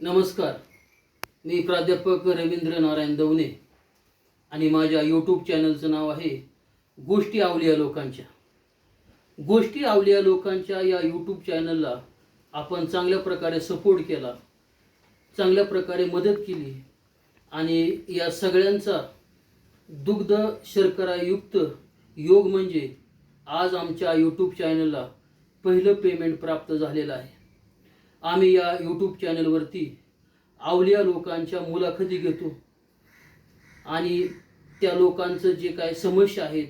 नमस्कार. मी प्राध्यापक रवींद्र नारायण दवणे आणि माझ्या यूट्यूब चॅनलचं नाव आहे गोष्टी आवलिया लोकांच्या. गोष्टी आवलिया लोकांच्या या यूट्यूब चॅनलला आपण चांगल्या प्रकारे सपोर्ट केला चांगल्या प्रकारे मदत केली आणि या सगळ्यांचा दुग्ध शर्करायुक्त योग म्हणजे आज आमच्या यूट्यूब चॅनलला पहिलं पेमेंट प्राप्त झालेलं आहे. आम्ही या यूट्यूब चॅनलवरती आवलिया लोकांच्या मुलाखती घेतो. आणि त्या लोकांचं जे काय समस्या आहेत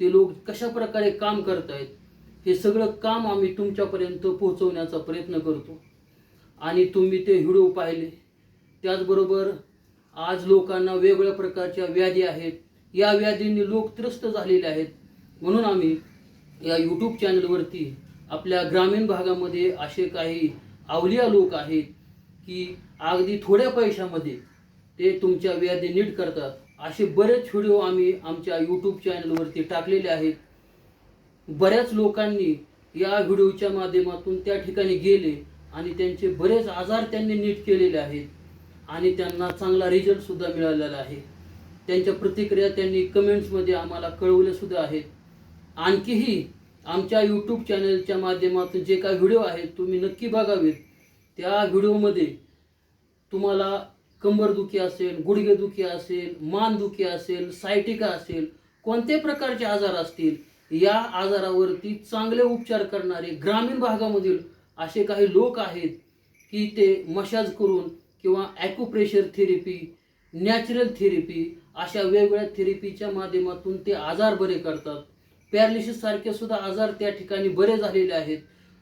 ते लोक कशा प्रकारे काम करत आहेत हे सगळं काम आम्ही तुमच्यापर्यंत पोहोचवण्याचा प्रयत्न करतो. आणि तुम्ही ते व्हिडिओ पाहिले. त्याचबरोबर आज लोकांना वेगवेगळ्या प्रकारच्या व्याधी आहेत. या व्याधींनी लोक त्रस्त झालेले आहेत. म्हणून आम्ही या यूट्यूब चॅनलवरती आपल्या ग्रामीण भागामध्ये असे काही अवलिया लोक आहेत की अगदी थोड्या पैशामध्ये ते तुमच्या व्याधी नीट करतात. असे बरेच व्हिडिओ आम्ही आमच्या यूट्यूब चॅनलवरती टाकलेले आहेत. बऱ्याच लोकांनी या व्हिडिओच्या माध्यमातून त्या ठिकाणी गेले आणि त्यांचे बरेच आजार त्यांनी नीट केलेले आहेत आणि त्यांना चांगला रिझल्टसुद्धा मिळालेला आहे. त्यांच्या प्रतिक्रिया त्यांनी कमेंट्समध्ये आम्हाला कळवल्यासुद्धा आहेत. आणखीही आमच्या यूट्यूब चॅनलच्या माध्यमातून जे काही व्हिडिओ आहेत तुम्ही नक्की बघावेत. त्या व्हिडिओमध्ये तुम्हाला कंबरदुखी असेल गुडघेदुखी असेल मानदुखी असेल सायटिका असेल कोणत्याही प्रकारचे आजार असतील या आजारावरती चांगले उपचार करणारे ग्रामीण भागामधील असे काही लोक आहेत की ते मशाज करून किंवा ॲक्युप्रेशर थेरपी नॅचरल थेरपी अशा वेगवेगळ्या थेरपीच्या माध्यमातून ते आजार बरे करतात. पॅरालिसिस सारखे सुद्धा आजार त्या ठिकाणी बरे झालेले आहेत.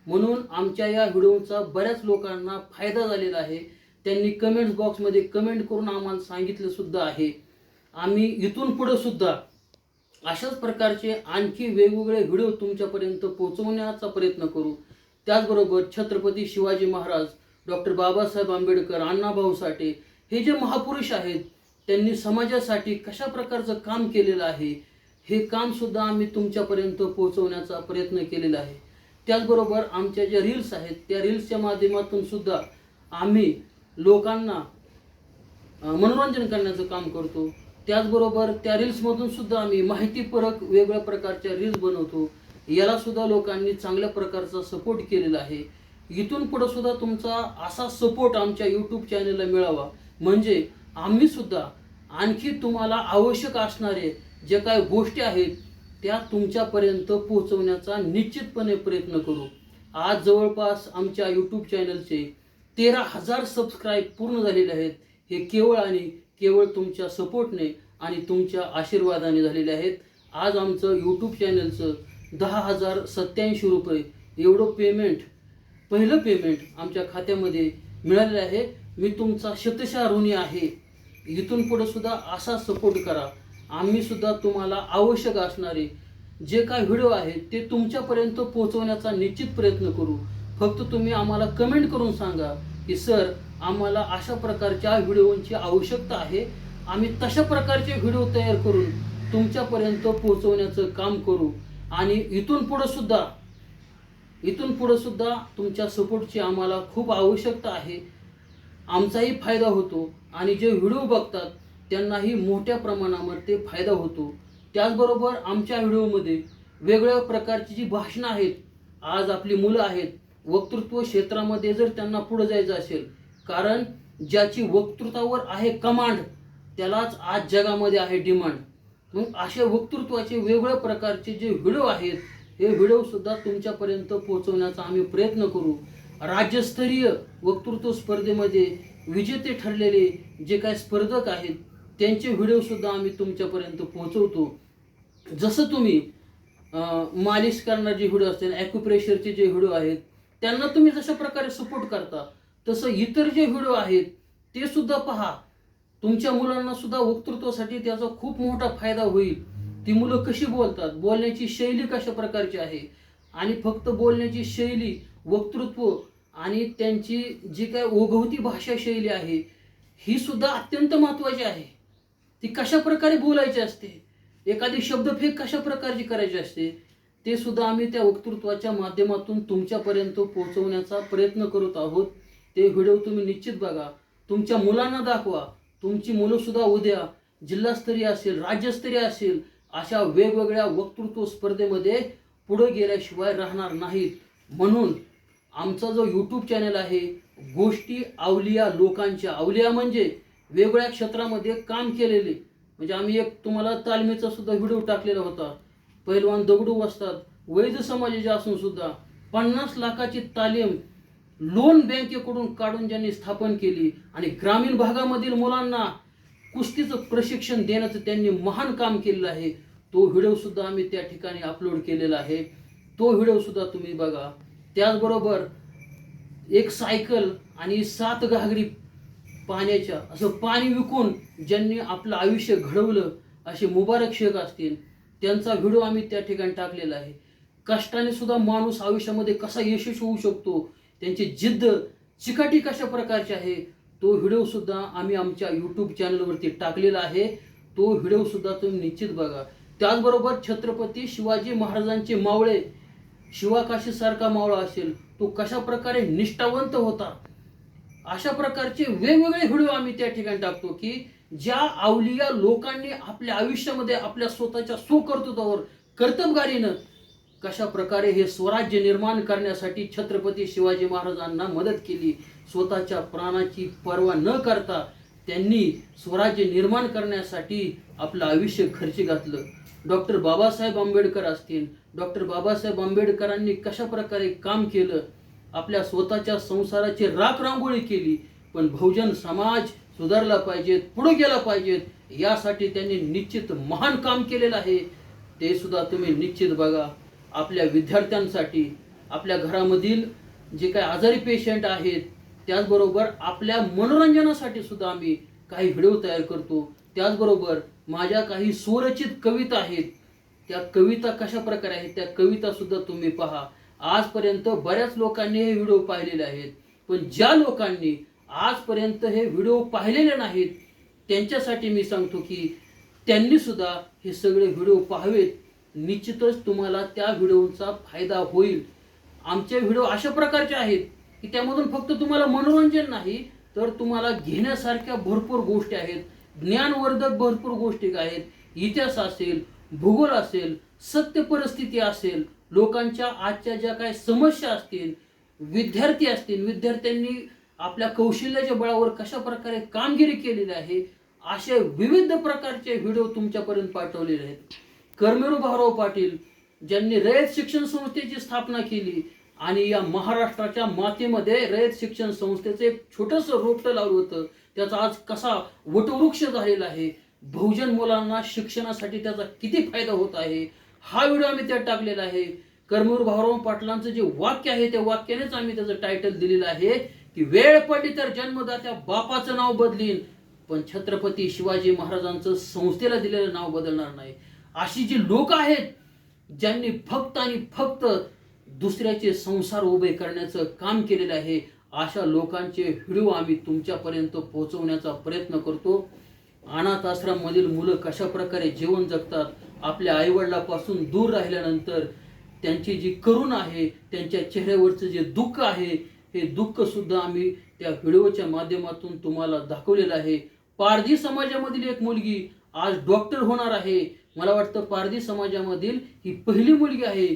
म्हणून आमच्या या व्हिडिओचा बऱ्याच लोकांना फायदा झालेला आहे. त्यांनी कमेंट्स बॉक्समध्ये कमेंट करून आम्हाला सांगितलं सुद्धा आहे. आम्ही इथून पुढे सुद्धा अशाच प्रकारचे आणखी वेगवेगळे व्हिडिओ तुमच्यापर्यंत पोहोचवण्याचा प्रयत्न करू. त्याचबरोबर छत्रपती शिवाजी महाराज डॉक्टर बाबासाहेब आंबेडकर अण्णाभाऊ साठे हे जे महापुरुष आहेत त्यांनी समाजासाठी कशा प्रकारचं काम केलेलं आहे हे कामसुद्धा आम्ही तुमच्यापर्यंत पोहोचवण्याचा प्रयत्न केलेला आहे. त्याचबरोबर आमच्या ज्या रील्स आहेत त्या रील्सच्या माध्यमातून सुद्धा आम्ही लोकांना मनोरंजन करण्याचं काम करतो. त्याचबरोबर त्या रील्समधून सुद्धा आम्ही माहितीपरक वेगळ्या प्रकारच्या रील्स बनवतो. याला सुद्धा लोकांनी चांगल्या प्रकारचा सपोर्ट केलेला आहे. इथून पुढे सुद्धा तुमचा असा सपोर्ट आमच्या यूट्यूब चॅनलला मिळावा. म्हणजे आम्ही सुद्धा आणखी तुम्हाला आवश्यक असणारे जे काही गोष्टी आहेत त्या तुमच्यापर्यंत पोहोचवण्याचा निश्चितपणे प्रयत्न करू. आज जवळपास आमच्या यूट्यूब चॅनलचे तेरा हजार सबस्क्राईब पूर्ण झालेले आहेत. हे केवळ आणि केवळ तुमच्या सपोर्टने आणि तुमच्या आशीर्वादाने झालेले आहेत. आज आमचं यूट्यूब चॅनलचं दहा हजार सत्याऐंशी रुपये एवढं पेमेंट पहिलं पेमेंट आमच्या खात्यामध्ये मिळालेलं आहे. मी तुमचा शतशा ऋणी आहे. इथून पुढे सुद्धा असा सपोर्ट करा. आम्ही सुद्धा तुम्हाला आवश्यक असणारे जे काय व्हिडिओ आहेत ते तुमच्यापर्यंत पोहोचवण्याचा निश्चित प्रयत्न करू. फक्त तुम्ही आम्हाला कमेंट करून सांगा की सर आम्हाला अशा प्रकारच्या व्हिडिओंची आवश्यकता आहे. आम्ही तशा प्रकारचे व्हिडिओ तयार करून तुमच्यापर्यंत पोहोचवण्याचं काम करू. आणि इथून पुढं सुद्धा इथून पुढं सुद्धा तुमच्या सपोर्टची आम्हाला खूप आवश्यकता आहे. आमचाही फायदा होतो. आणि जे व्हिडिओ बघतात त्यांनाही मोठ्या प्रमाणामध्ये फायदा होतो. त्याचबरोबर आमच्या व्हिडिओमध्ये वेगवेगळ्या प्रकारची जी भाषणं आहेत आज आपली मुलं आहेत वक्तृत्व क्षेत्रामध्ये जर त्यांना पुढे जायचं असेल कारण ज्याची वक्तृत्वावर आहे कमांड त्यालाच आज जगामध्ये आहे डिमांड. मग अशा वक्तृत्वाचे वेगवेगळ्या प्रकारचे जे व्हिडिओ आहेत हे व्हिडिओसुद्धा तुमच्यापर्यंत पोहोचवण्याचा आम्ही प्रयत्न करू. राज्यस्तरीय वक्तृत्व स्पर्धेमध्ये विजेते ठरलेले जे काही स्पर्धक आहेत त्यांचे व्हिडिओसुद्धा आम्ही तुमच्यापर्यंत पोहोचवतो. जसं तुम्ही मालिश करणारे जे व्हिडिओ असतील ॲक्युप्रेशरचे जे व्हिडिओ आहेत त्यांना तुम्ही जशा प्रकारे सपोर्ट करता तसं इतर जे व्हिडिओ आहेत ते सुद्धा पहा. तुमच्या मुलांना सुद्धा वक्तृत्वासाठी त्याचा खूप मोठा फायदा होईल. ती मुलं कशी बोलतात बोलण्याची शैली कशा प्रकारची आहे? आणि फक्त बोलण्याची शैली वक्तृत्व आणि त्यांची जी काय ओघवती भाषा शैली आहे ही सुद्धा अत्यंत महत्त्वाची आहे. ती कशा प्रकारे बोलायची असते? एखादी शब्दफेक कशा प्रकारची करायची असते? ते सुद्धा आम्ही त्या वक्तृत्वाच्या माध्यमातून तुमच्यापर्यंत पोहोचवण्याचा प्रयत्न करत आहोत. ते व्हिडिओ तुम्ही निश्चित बघा. तुमच्या मुलांना दाखवा. तुमची मुलंसुद्धा उद्या जिल्हास्तरीय असेल राज्यस्तरीय असेल अशा वेगवेगळ्या वक्तृत्व स्पर्धेमध्ये पुढे गेल्याशिवाय राहणार नाहीत. म्हणून आमचा जो यूट्यूब चॅनल आहे गोष्टी अवलिया लोकांच्या. अवलिया म्हणजे वेगवेगळ्या क्षेत्रामध्ये काम केलेले. म्हणजे आम्ही एक तुम्हाला तालमीचा सुद्धा व्हिडिओ टाकलेला होता. पैलवान दगडू असतात वैध समाजाचे असून सुद्धा पन्नास लाखाची तालीम लोन बँकेकडून काढून ज्यांनी स्थापन केली आणि ग्रामीण भागामधील मुलांना कुस्तीचं प्रशिक्षण देण्याचं त्यांनी महान काम केलेलं आहे. तो व्हिडिओ सुद्धा आम्ही त्या ठिकाणी अपलोड केलेला आहे. तो व्हिडिओ सुद्धा तुम्ही बघा. त्याचबरोबर एक सायकल आणि सात घागरी पाण्याच्या असं पाणी विकून ज्यांनी आपलं आयुष्य घडवलं असे मुबारक शेख असतील त्यांचा व्हिडिओ आम्ही त्या ठिकाणी टाकलेला आहे. कष्टाने सुद्धा माणूस आयुष्यामध्ये कसा यशस्वी होऊ शकतो त्यांची जिद्द चिकाटी कशा प्रकारची आहे तो व्हिडिओ सुद्धा आम्ही आमच्या यूट्यूब चॅनलवरती टाकलेला आहे. तो व्हिडिओ सुद्धा तुम्ही निश्चित बघा. त्याचबरोबर छत्रपती शिवाजी महाराजांचे मावळे शिवाकाशीसारखा मावळा असेल तो कशा प्रकारे निष्ठावंत होता अशा प्रकारचे वेगवेगळे व्हिडिओ आम्ही त्या ठिकाणी टाकतो की ज्या अवलिया लोकांनी आपल्या आयुष्यामध्ये आपल्या स्वतःच्या सुकर्तृत्वावर कर्तबगारीनं कशा प्रकारे हे स्वराज्य निर्माण करण्यासाठी छत्रपती शिवाजी महाराजांना मदत केली स्वतःच्या प्राणाची पर्वा न करता त्यांनी स्वराज्य निर्माण करण्यासाठी आपलं आयुष्य खर्ची घातलं. डॉक्टर बाबासाहेब आंबेडकर असतील डॉक्टर बाबासाहेब आंबेडकरांनी कशा प्रकारे काम केलं आपल्या स्वतःच्या संसाराची राख रांगोळी केली पण बहुजन समाज सुधारला पाहिजेत पुढे गेला पाहिजेत यासाठी त्यांनी निश्चित महान काम केलेलं आहे. ते सुद्धा तुम्ही निश्चित बघा. आपल्या विद्यार्थ्यांसाठी आपल्या घरामधील जे काही आजारी पेशंट आहेत त्याचबरोबर आपल्या मनोरंजनासाठी सुद्धा आम्ही काही व्हिडिओ तयार करतो. त्याचबरोबर माझ्या काही स्वरचित कविता आहेत. त्या कविता कशा प्रकारे आहेत त्या कविता सुद्धा तुम्ही पहा. आजपर्यंत बऱ्याच लोकांनी हे व्हिडिओ पाहिलेले आहेत. पण ज्या लोकांनी आजपर्यंत हे व्हिडिओ पाहिलेले नाहीत त्यांच्यासाठी मी सांगतो की त्यांनी सुद्धा हे सगळे व्हिडिओ पाहावेत. निश्चितच तुम्हाला त्या व्हिडिओचा फायदा होईल. आमचे व्हिडिओ अशा प्रकारचे आहेत की त्यामधून फक्त तुम्हाला मनोरंजन नाही तर तुम्हाला घेण्यासारख्या भरपूर गोष्टी आहेत. ज्ञानवर्धक भरपूर गोष्टी आहेत. इतिहास असेल भूगोल असेल सत्य परिस्थिती असेल लोकांच्या आजच्या ज्या काही समस्या असतील विद्यार्थी असतील विद्यार्थ्यांनी आपल्या कौशल्याच्या बळावर कशा प्रकारे कामगिरी केलेली आहे असे विविध प्रकारचे व्हिडिओ तुमच्यापर्यंत पाठवलेले आहेत. कर्मेरू भाऊराव पाटील ज्यांनी रयत शिक्षण संस्थेची स्थापना केली आणि या महाराष्ट्राच्या मातीमध्ये रयत शिक्षण संस्थेचं एक छोटस रोपटं लावलं होतं. त्याचा आज कसा वटवृक्ष झालेला आहे बहुजन मुलांना शिक्षणासाठी त्याचा किती फायदा होत आहे हा व्हिडिओ आम्ही त्यात टाकलेला आहे. कर्मूर भाऊराव पाटलांचं जे वाक्य आहे त्या वाक्यानेच आम्ही त्याचं टायटल दिलेलं आहे की वेळ पडली तर जन्मदात्या बापाचं नाव बदलीन. पण छत्रपती शिवाजी महाराजांचं संस्थेला दिलेलं नाव बदलणार नाही. अशी जी लोक आहेत ज्यांनी फक्त आणि फक्त दुसऱ्याचे संसार उभे करण्याचं काम केलेलं आहे अशा लोकांचे व्हिडिओ आम्ही तुमच्यापर्यंत पोहोचवण्याचा प्रयत्न करतो. अनाथ आश्रममधील मुलं कशा प्रकारे जीवन जगतात आपल्या आईवडिलापासून दूर राहिल्यानंतर त्यांची जी करुण आहे त्यांच्या चेहऱ्यावरचं जे दुःख आहे हे दुःख सुद्धा आम्ही त्या व्हिडिओच्या माध्यमातून तुम्हाला दाखवलेलं आहे. पारधी समाजामधील एक मुलगी आज डॉक्टर होणार आहे. मला वाटतं पारधी समाजामधील ही पहिली मुलगी आहे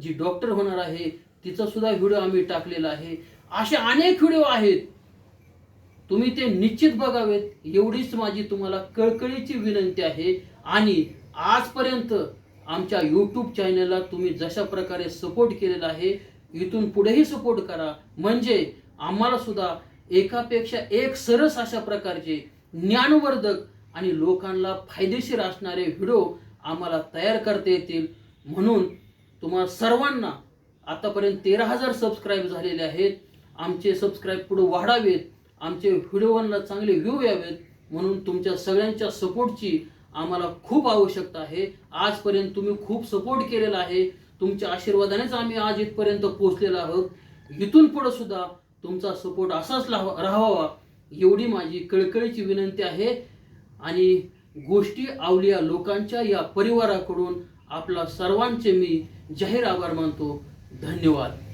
जी डॉक्टर होणार आहे. तिचा सुद्धा व्हिडिओ आम्ही टाकलेला आहे. असे अनेक व्हिडिओ आहेत. तुम्ही ते निश्चित बघावेत. एवढीच माझी तुम्हाला कळकळीची विनंती आहे. आणि आजपर्यंत आमच्या यूट्यूब चॅनलला तुम्ही जशा प्रकारे सपोर्ट केलेला आहे इथून पुढेही सपोर्ट करा. म्हणजे आम्हाला सुद्धा एकापेक्षा एक सरस अशा प्रकारचे ज्ञानवर्धक आणि लोकांना फायदेशीर असणारे व्हिडिओ आम्हाला तयार करता येतील. म्हणून तुम्हाला सर्वांना आतापर्यंत तेरा हजार सबस्क्राईब झालेले आहेत. आमचे सबस्क्राईब पुढे वाढावेत. आमचे व्हिडिओवरला चांगले व्ह्यू यावेत. म्हणून तुमच्या सगळ्यांच्या सपोर्टची आम्हाला खूप आवश्यकता आहे. आजपर्यंत तुम्ही खूप सपोर्ट केलेला आहे. तुमच्या आशीर्वादानेच आम्ही आज इथपर्यंत पोहोचलेलो आहोत. इथून पुढे सुद्धा तुमचा सपोर्ट असाच लावा- राहावा एवढी माझी कळकळीची विनंती आहे. आणि गोष्टी आवलिया लोकांच्या या परिवाराकडून आपला सर्वांचे मी जाहीर आभार मानतो. धन्यवाद.